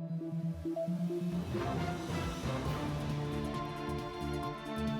Thank you.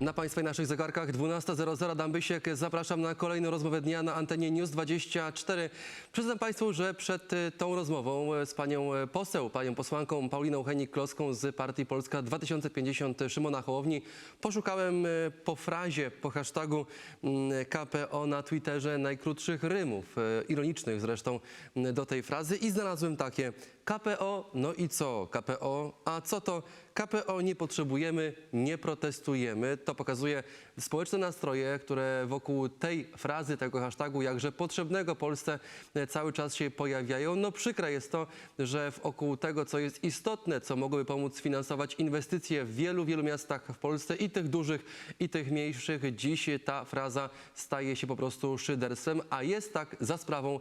Na Państwa i naszych zegarkach 12.00 Adam Bysiek. Zapraszam na kolejną rozmowę dnia na antenie News 24. Przyznam Państwu, że przed y, tą rozmową y, z panią y, poseł, panią posłanką Pauliną Henik-Kloską z Partii Polska 2050 Szymona Hołowni poszukałem po frazie, po hashtagu mm, KPO na Twitterze najkrótszych rymów, ironicznych zresztą do tej frazy i znalazłem takie KPO, no i co KPO, a co to KPO nie potrzebujemy, nie protestujemy. To pokazuje społeczne nastroje, które wokół tej frazy, tego hashtagu, jakże potrzebnego Polsce e, cały czas się pojawiają. No przykre jest to, że wokół tego, co jest istotne, co mogłoby pomóc sfinansować inwestycje w wielu, wielu miastach w Polsce i tych dużych, i tych mniejszych, dziś ta fraza staje się po prostu szyderstwem, a jest tak za sprawą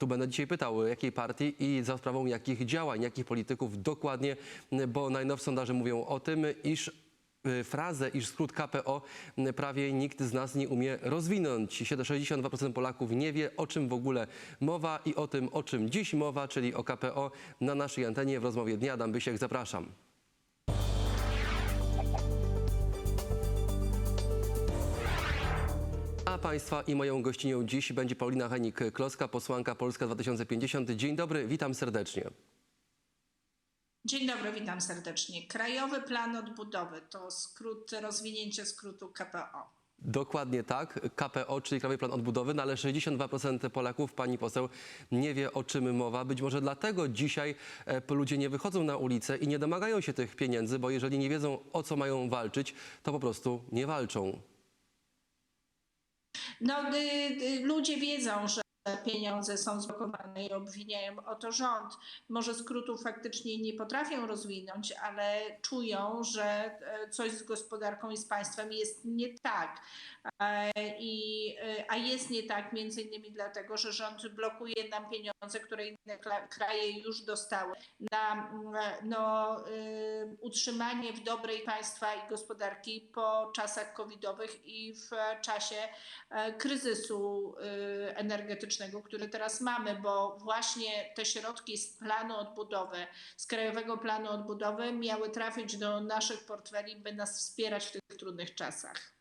tu będę dzisiaj pytał, jakiej partii i za sprawą jakich działań, jakich polityków dokładnie, bo najnowsze sondaże mówią o tym, iż y, frazę, iż skrót KPO prawie nikt z nas nie umie rozwinąć. 62% Polaków nie wie, o czym w ogóle mowa i o tym, o czym dziś mowa, czyli o KPO na naszej antenie w rozmowie dnia. Adam Bysiek, zapraszam. A Państwa i moją gościnią dziś będzie Paulina Henik-Kloska, posłanka Polska 2050. Dzień dobry, witam serdecznie. Dzień dobry, witam serdecznie. Krajowy Plan Odbudowy to skrót, rozwinięcie skrótu KPO. Dokładnie tak. KPO, czyli Krajowy Plan Odbudowy, no ale 62% Polaków, pani poseł, nie wie o czym mowa. Być może dlatego dzisiaj e, ludzie nie wychodzą na ulicę i nie domagają się tych pieniędzy, bo jeżeli nie wiedzą o co mają walczyć, to po prostu nie walczą. No, y, y, ludzie wiedzą, że pieniądze są zblokowane i obwiniają o to rząd. Może skrótów faktycznie nie potrafią rozwinąć, ale czują, że e, coś z gospodarką i z państwem jest nie tak. E, I, e, a jest nie tak między innymi dlatego, że rząd blokuje nam pieniądze, które inne kraje już dostały na mm, no, y, utrzymanie w dobrej państwa i gospodarki po czasach covidowych i w czasie kryzysu y, energetycznego, który teraz mamy, bo właśnie te środki z planu odbudowy, z Krajowego Planu Odbudowy miały trafić do naszych portfeli, by nas wspierać w tych trudnych czasach.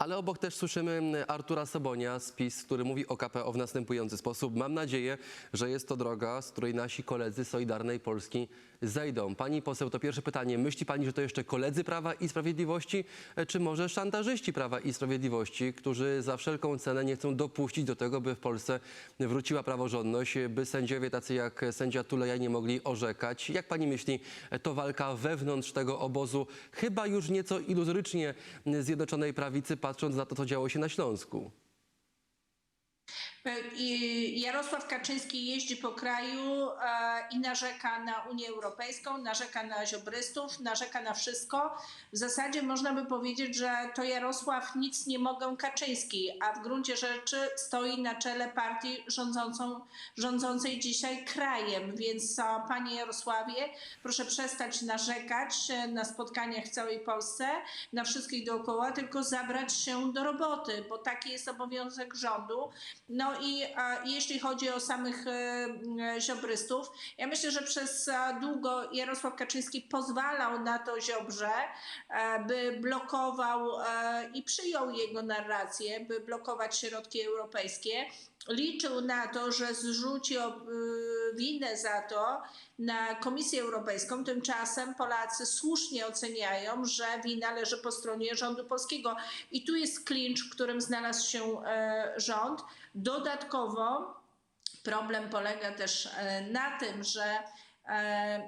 Ale obok też słyszymy Artura Sobonia z PiS, który mówi o KPO w następujący sposób. Mam nadzieję, że jest to droga, z której nasi koledzy Solidarnej Polski zejdą. Pani poseł, to pierwsze pytanie. Myśli pani, że to jeszcze koledzy Prawa i Sprawiedliwości, e, czy może szantażyści Prawa i Sprawiedliwości, którzy za wszelką cenę nie chcą dopuścić do tego, by w Polsce wróciła praworządność, by sędziowie tacy jak sędzia Tuleja nie mogli orzekać? Jak pani myśli, e, to walka wewnątrz tego obozu, chyba już nieco iluzorycznie Zjednoczonej Prawicy, patrząc na to, co działo się na Śląsku? I Jarosław Kaczyński jeździ po kraju e, i narzeka na Unię Europejską, narzeka na ziobrystów, narzeka na wszystko. W zasadzie można by powiedzieć, że to Jarosław nic nie mogą Kaczyński, a w gruncie rzeczy stoi na czele partii rządzącą, rządzącej dzisiaj krajem. Więc e, panie Jarosławie, proszę przestać narzekać e, na spotkaniach w całej Polsce, na wszystkich dookoła, tylko zabrać się do roboty, bo taki jest obowiązek rządu. No i a, jeśli chodzi o samych e, ziobrystów, ja myślę, że przez długo Jarosław Kaczyński pozwalał na to Ziobrze, e, by blokował e, i przyjął jego narrację, by blokować środki europejskie. Liczył na to, że zrzuci y, winę za to na Komisję Europejską. Tymczasem Polacy słusznie oceniają, że wina leży po stronie rządu polskiego. I tu jest klincz, w którym znalazł się e, rząd. Dodatkowo problem polega też e, na tym, że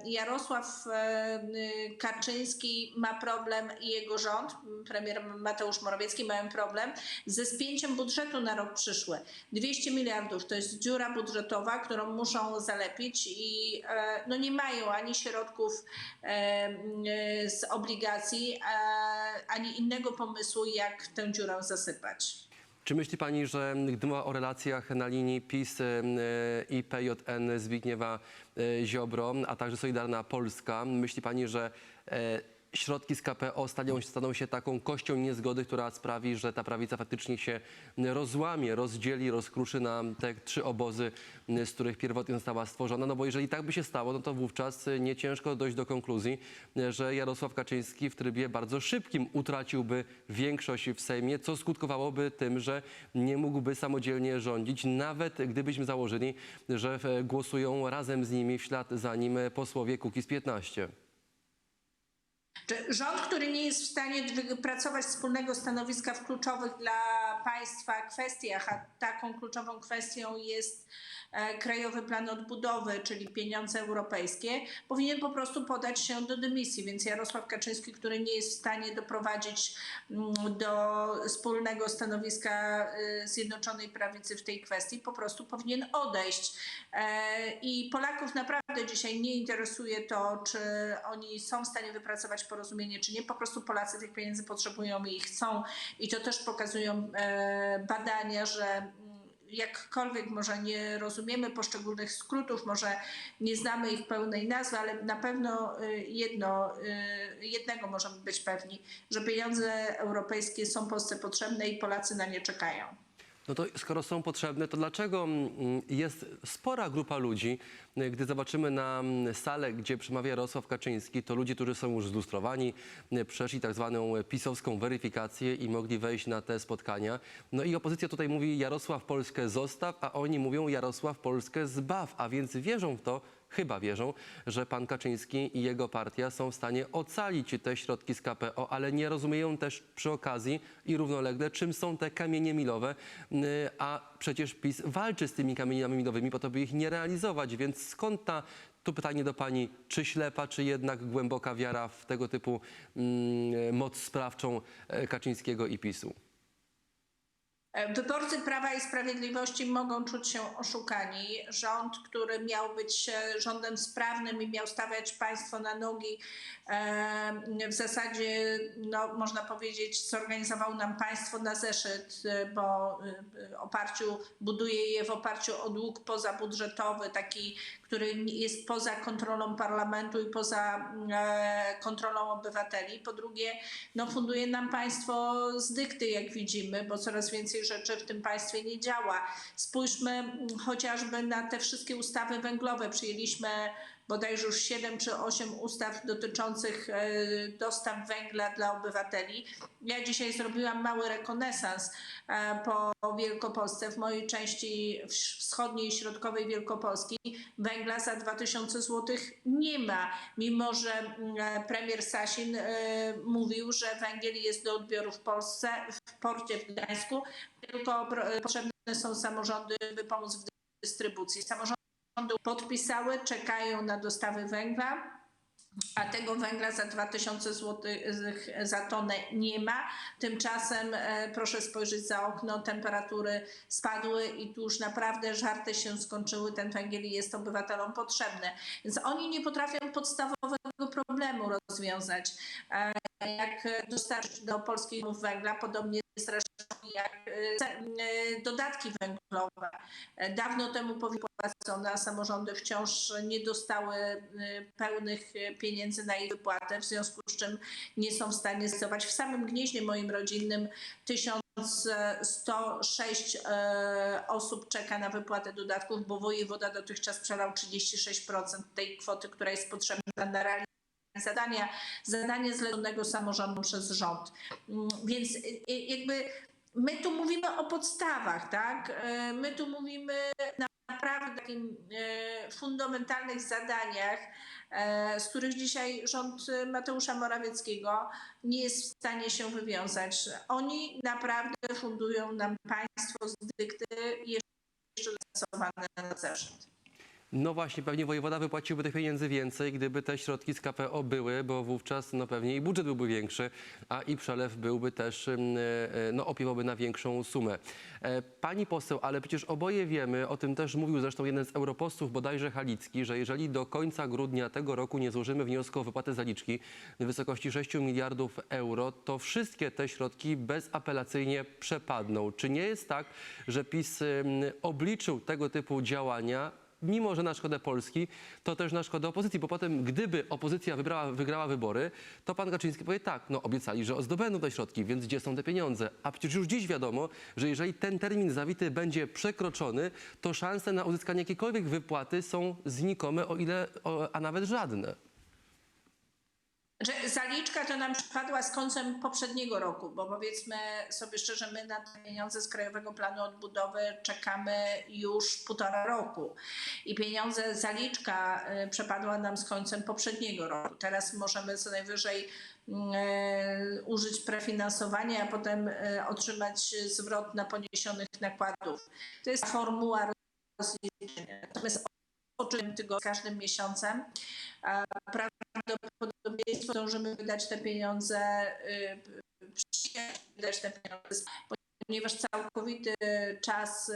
Jarosław e, y, Kaczyński ma problem i jego rząd, premier Mateusz Morawiecki mają problem ze spięciem budżetu na rok przyszły. 200 miliardów to jest dziura budżetowa, którą muszą zalepić i e, no nie mają ani środków e, m, z obligacji, e, ani innego pomysłu, jak tę dziurę zasypać. Czy myśli pani, że gdy mowa o relacjach na linii PiS e, i PJN Zbigniewa e, Ziobro, a także Solidarna Polska, myśli pani, że e, środki z KPO staną, staną się taką kością niezgody, która sprawi, że ta prawica faktycznie się rozłamie, rozdzieli, rozkruszy na te trzy obozy, z których pierwotnie została stworzona? No bo jeżeli tak by się stało, no to wówczas nie ciężko dojść do konkluzji, że Jarosław Kaczyński w trybie bardzo szybkim utraciłby większość w Sejmie, co skutkowałoby tym, że nie mógłby samodzielnie rządzić, nawet gdybyśmy założyli, że głosują razem z nimi w ślad za nim posłowie Kukiz 15. Rząd, który nie jest w stanie wypracować wspólnego stanowiska w kluczowych dla państwa kwestiach, a taką kluczową kwestią jest e, Krajowy Plan Odbudowy, czyli pieniądze europejskie, powinien po prostu podać się do dymisji. Więc Jarosław Kaczyński, który nie jest w stanie doprowadzić mm, do wspólnego stanowiska e, Zjednoczonej Prawicy w tej kwestii, po prostu powinien odejść. E, I Polaków naprawdę dzisiaj nie interesuje to, czy oni są w stanie wypracować porozumienie, czy nie. Po prostu Polacy tych pieniędzy potrzebują i chcą. I to też pokazują e, badania, że mm, jakkolwiek może nie rozumiemy poszczególnych skrótów, może nie znamy ich pełnej nazwy, ale na pewno y, jedno, y, jednego możemy być pewni, że pieniądze europejskie są Polsce potrzebne i Polacy na nie czekają. No to skoro są potrzebne, to dlaczego mm, jest spora grupa ludzi, gdy zobaczymy na mm, salę, gdzie przemawia Jarosław Kaczyński, to ludzie, którzy są już zlustrowani, y, przeszli tak zwaną pisowską weryfikację i mogli wejść na te spotkania. No i opozycja tutaj mówi Jarosław Polskę zostaw, a oni mówią Jarosław Polskę zbaw, a więc wierzą w to, chyba wierzą, że pan Kaczyński i jego partia są w stanie ocalić te środki z KPO, ale nie rozumieją też przy okazji i równolegle, czym są te kamienie milowe, y, a przecież PiS walczy z tymi kamieniami milowymi po to, by ich nie realizować, więc skąd ta tu pytanie do pani, czy ślepa, czy jednak głęboka wiara w tego typu mm, moc sprawczą e, Kaczyńskiego i PiSu? E, Wyborcy Prawa i Sprawiedliwości mogą czuć się oszukani. Rząd, który miał być e, rządem sprawnym i miał stawiać państwo na nogi, e, w zasadzie, no, można powiedzieć, zorganizował nam państwo na zeszyt, bo oparciu, buduje je w oparciu o dług pozabudżetowy, taki, który jest poza kontrolą parlamentu i poza kontrolą obywateli. Po drugie, no, funduje nam państwo z dykty, jak widzimy, bo coraz więcej rzeczy w tym państwie nie działa. Spójrzmy mm, chociażby na te wszystkie ustawy węglowe. Przyjęliśmy bodajże już 7 czy 8 ustaw dotyczących e, dostaw węgla dla obywateli. Ja dzisiaj zrobiłam mały rekonesans e, po Wielkopolsce. W mojej części wschodniej i środkowej Wielkopolski węgla za 2000 zł nie ma, mimo że mm, premier Sasin e, mówił, że węgiel jest do odbioru w Polsce, w porcie w Gdańsku, tylko potrzebne są samorządy, by pomóc w dystrybucji. Samorządy podpisały, czekają na dostawy węgla. A tego węgla za 2000 zł za tonę nie ma. Tymczasem e, proszę spojrzeć za okno, temperatury spadły i tu już naprawdę żarty się skończyły. Ten węgiel jest obywatelom potrzebny. Więc oni nie potrafią podstawowego problemu rozwiązać. E, Jak dostarczyć do polskich węgla, podobnie zresztą jak e, e, dodatki węglowe. E, Dawno temu powinny płacone, a samorządy wciąż nie dostały e, pełnych e, pieniędzy na ich wypłatę, w związku z czym nie są w stanie zrealizować. W samym Gnieźnie moim rodzinnym 1106 e, osób czeka na wypłatę dodatków, bo wojewoda dotychczas przelał 36% tej kwoty, która jest potrzebna na realizację zadania, zadanie zleconego samorządu przez rząd. Mm, Więc y, y, jakby my tu mówimy o podstawach, tak? E, My tu mówimy naprawdę takim fundamentalnych zadaniach, z których dzisiaj rząd Mateusza Morawieckiego nie jest w stanie się wywiązać. Oni naprawdę fundują nam państwo z dykty jeszcze zastosowane na zeszyt. No właśnie, pewnie wojewoda wypłaciłby tych pieniędzy więcej, gdyby te środki z KPO były, bo wówczas no pewnie i budżet byłby większy, a i przelew byłby też, mm, e, no opiewałby na większą sumę. E, Pani poseł, ale przecież oboje wiemy, o tym też mówił zresztą jeden z europosłów, bodajże Halicki, że jeżeli do końca grudnia tego roku nie złożymy wniosku o wypłatę zaliczki w wysokości 6 miliardów euro, to wszystkie te środki bezapelacyjnie przepadną. Czy nie jest tak, że PiS obliczył tego typu działania mimo że na szkodę Polski, to też na szkodę opozycji, bo potem gdyby opozycja wybrała, wygrała wybory, to pan Kaczyński powie tak, no obiecali, że zdobędą te środki, więc gdzie są te pieniądze? A przecież już dziś wiadomo, że jeżeli ten termin zawity będzie przekroczony, to szanse na uzyskanie jakiejkolwiek wypłaty są znikome, o ile, o, a nawet żadne. Że zaliczka to nam przypadła z końcem poprzedniego roku, bo powiedzmy sobie szczerze, my na te pieniądze z Krajowego Planu Odbudowy czekamy już półtora roku. I pieniądze, zaliczka y, przepadła nam z końcem poprzedniego roku. Teraz możemy co najwyżej e, użyć prefinansowania, a potem e, otrzymać zwrot na poniesionych nakładów. To jest formuła rozliczenia. Natomiast tego z każdym miesiącem. Prawdopodobieństwo zdążymy wydać te pieniądze, wydać te pieniądze, ponieważ całkowity czas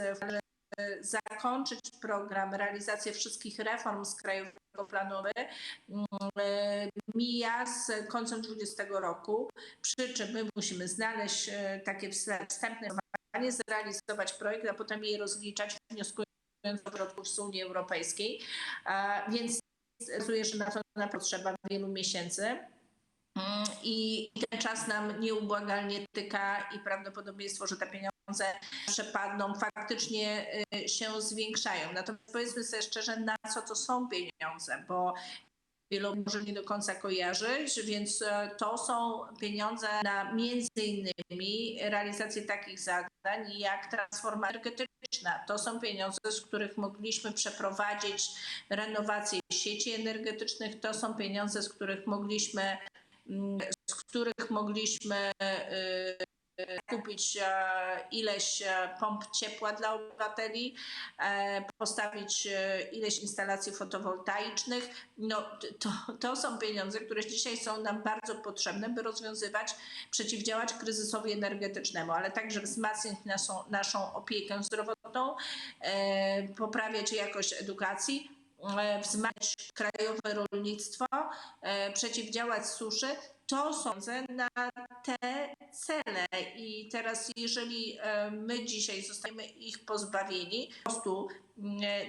y, zakończyć program, realizację wszystkich reform z Krajowego Planu y, mija z końcem 2020 roku, przy czym my musimy znaleźć y, takie wstępne zrealizować projekt, a potem je rozliczać, wnioskując o środków z Unii Europejskiej. Więc okazuje, że na to na potrzeba wielu miesięcy. Mm, I ten czas nam nieubłagalnie tyka i prawdopodobieństwo, że te pieniądze przepadną, faktycznie y, się zwiększają. Natomiast powiedzmy sobie szczerze, na co to są pieniądze, bo wielu może nie do końca kojarzyć, więc e, to są pieniądze na między innymi realizację takich zadań jak transformacja energetyczna. To są pieniądze, z których mogliśmy przeprowadzić renowację sieci energetycznych. To są pieniądze, z których mogliśmy, mm, z których mogliśmy y, kupić e, ileś e, pomp ciepła dla obywateli, e, postawić ileś instalacji fotowoltaicznych. No, to, to są pieniądze, które dzisiaj są nam bardzo potrzebne, by rozwiązywać, przeciwdziałać kryzysowi energetycznemu, ale także wzmacniać naszą, naszą opiekę zdrowotną, poprawiać jakość edukacji, wzmacniać krajowe rolnictwo, e, przeciwdziałać suszy. To są na te cele i teraz jeżeli e, my dzisiaj zostajemy ich pozbawieni, po prostu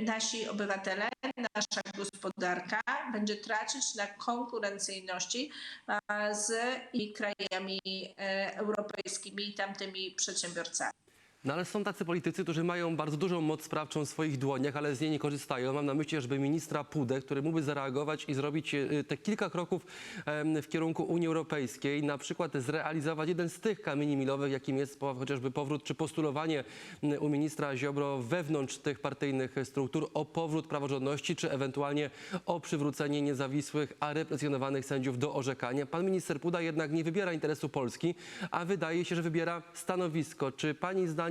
nasi obywatele, nasza gospodarka będzie tracić na konkurencyjności z krajami e, europejskimi i tamtymi przedsiębiorcami. No ale są tacy politycy, którzy mają bardzo dużą moc sprawczą w swoich dłoniach, ale z niej nie korzystają. Mam na myśli żeby ministra Pudę, który mógłby zareagować i zrobić e, te kilka kroków w kierunku Unii Europejskiej, na przykład zrealizować jeden z tych kamieni milowych, jakim jest chociażby powrót czy postulowanie u ministra Ziobro wewnątrz tych partyjnych struktur o powrót praworządności, czy ewentualnie o przywrócenie niezawisłych, a represjonowanych sędziów do orzekania. Pan minister Puda jednak nie wybiera interesu Polski, a wydaje się, że wybiera stanowisko. Czy pani zdaniem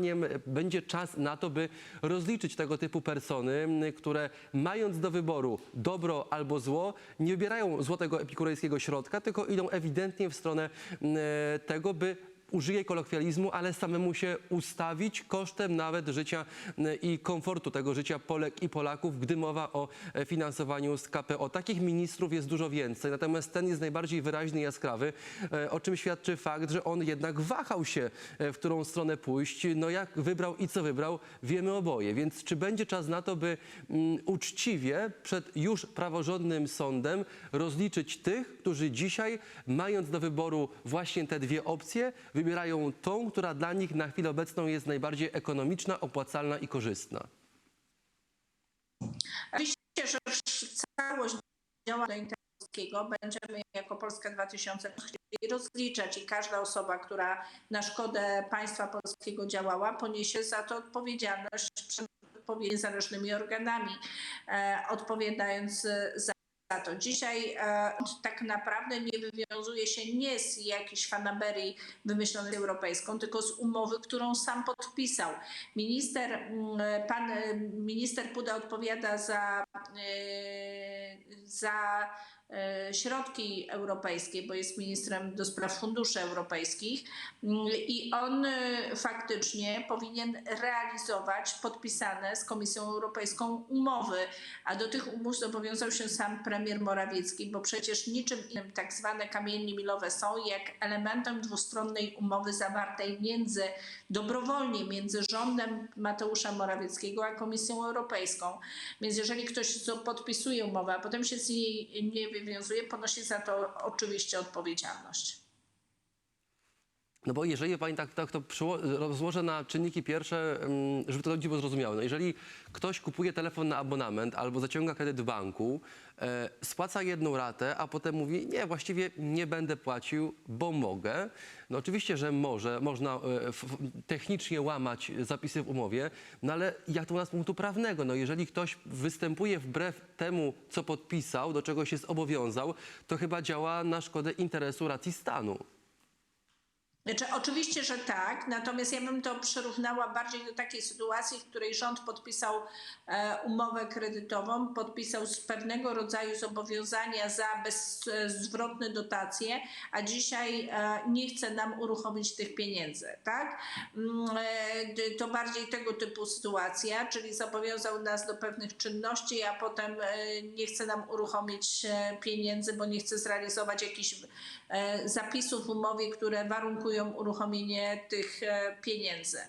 będzie czas na to, by rozliczyć tego typu persony, które mając do wyboru dobro albo zło, nie wybierają złotego epikurejskiego środka, tylko idą ewidentnie w stronę m, tego, by użyję kolokwializmu, ale samemu się ustawić kosztem nawet życia m, i komfortu tego życia Polek i Polaków, gdy mowa o e, finansowaniu z KPO. Takich ministrów jest dużo więcej, natomiast ten jest najbardziej wyraźny i jaskrawy, e, o czym świadczy fakt, że on jednak wahał się, e, w którą stronę pójść. No jak wybrał i co wybrał, wiemy oboje. Więc czy będzie czas na to, by mm, uczciwie przed już praworządnym sądem rozliczyć tych, którzy dzisiaj, mając do wyboru właśnie te dwie opcje, wybierają tą, która dla nich na chwilę obecną jest najbardziej ekonomiczna, opłacalna i korzystna? Oczywiście, że całość działania polskiego będziemy jako Polska 2000 chcieli rozliczać i każda osoba, która na szkodę państwa polskiego działała, poniesie za to odpowiedzialność przed niezależnymi organami, e, odpowiadając za za to. Dzisiaj e, tak naprawdę nie wywiązuje się nie z jakiejś fanaberii wymyślonej europejską, tylko z umowy, którą sam podpisał. Minister, mm, pan e, minister Puda odpowiada za, e, za e, środki europejskie, bo jest ministrem do spraw funduszy europejskich Mm, i on e, faktycznie powinien realizować podpisane z Komisją Europejską umowy, a do tych umów zobowiązał się sam premier Morawiecki, bo przecież niczym innym tak zwane kamienie milowe są, jak elementem dwustronnej umowy zawartej między dobrowolnie między rządem Mateusza Morawieckiego a Komisją Europejską. Więc jeżeli ktoś podpisuje umowę, a potem się z niej nie wywiązuje, ponosi za to oczywiście odpowiedzialność. No bo jeżeli pani tak, tak to rozłożę na czynniki pierwsze, mm, żeby to ludzi było zrozumiałe. No jeżeli ktoś kupuje telefon na abonament albo zaciąga kredyt w banku, e, spłaca jedną ratę, a potem mówi, nie, właściwie nie będę płacił, bo mogę. No oczywiście, że może, można e, f, technicznie łamać zapisy w umowie, no ale jak to u nas z punktu prawnego? No jeżeli ktoś występuje wbrew temu, co podpisał, do czego się zobowiązał, to chyba działa na szkodę interesu racji stanu. Znaczy, oczywiście, że tak, natomiast ja bym to przyrównała bardziej do takiej sytuacji, w której rząd podpisał e, umowę kredytową, podpisał z pewnego rodzaju zobowiązania za bezzwrotne dotacje, a dzisiaj e, nie chce nam uruchomić tych pieniędzy, tak? Mm, e, To bardziej tego typu sytuacja, czyli zobowiązał nas do pewnych czynności, a potem e, nie chce nam uruchomić e, pieniędzy, bo nie chce zrealizować jakichś e, zapisów w umowie, które warunkują uruchomienie tych e, pieniędzy.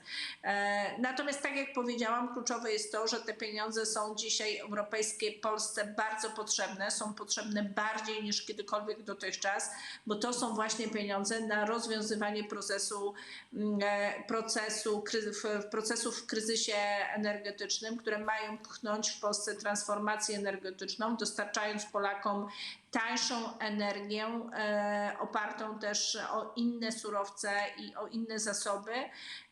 E, Natomiast tak jak powiedziałam, kluczowe jest to, że te pieniądze są dzisiaj europejskie Polsce bardzo potrzebne, są potrzebne bardziej niż kiedykolwiek dotychczas, bo to są właśnie pieniądze na rozwiązywanie procesu, mm, e, procesu, procesów w kryzysie energetycznym, które mają pchnąć w Polsce transformację energetyczną, dostarczając Polakom tańszą energię, e, opartą też o inne surowce i o inne zasoby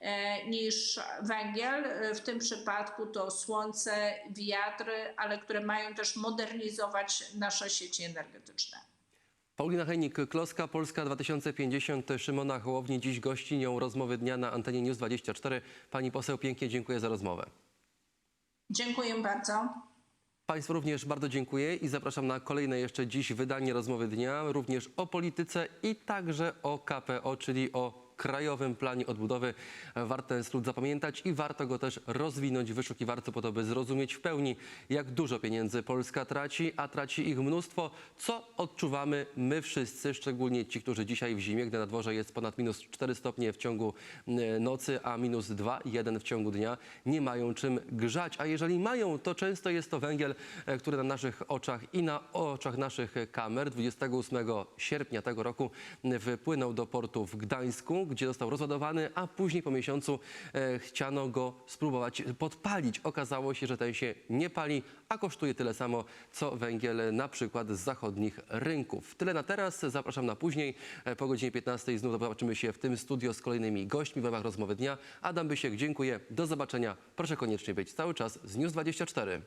e, niż węgiel. W tym przypadku to słońce, wiatr, ale które mają też modernizować nasze sieci energetyczne. Paulina Henik-Kloska, Polska 2050, Szymona Hołowni, dziś gościnią rozmowy dnia na antenie News 24. Pani poseł, pięknie dziękuję za rozmowę. Dziękuję bardzo. Państwu również bardzo dziękuję i zapraszam na kolejne jeszcze dziś wydanie rozmowy dnia, również o polityce i także o KPO, czyli o Krajowym Planie Odbudowy. Warto ten skrót zapamiętać i warto go też rozwinąć w wyszukiwarce po to, by zrozumieć w pełni, jak dużo pieniędzy Polska traci, a traci ich mnóstwo, co odczuwamy my wszyscy, szczególnie ci, którzy dzisiaj w zimie, gdy na dworze jest ponad minus 4 stopnie w ciągu e, nocy, a minus 2, 1 w ciągu dnia, nie mają czym grzać. A jeżeli mają, to często jest to węgiel, e, który na naszych oczach i na oczach naszych kamer 28 sierpnia tego roku e, wypłynął do portu w Gdańsku, gdzie został rozładowany, a później po miesiącu e, chciano go spróbować podpalić. Okazało się, że ten się nie pali, a kosztuje tyle samo, co węgiel na przykład z zachodnich rynków. Tyle na teraz, zapraszam na później. E, Po godzinie 15 znów zobaczymy się w tym studio z kolejnymi gośćmi w ramach rozmowy dnia. Adam Bysiek, dziękuję, do zobaczenia. Proszę koniecznie być cały czas z News 24.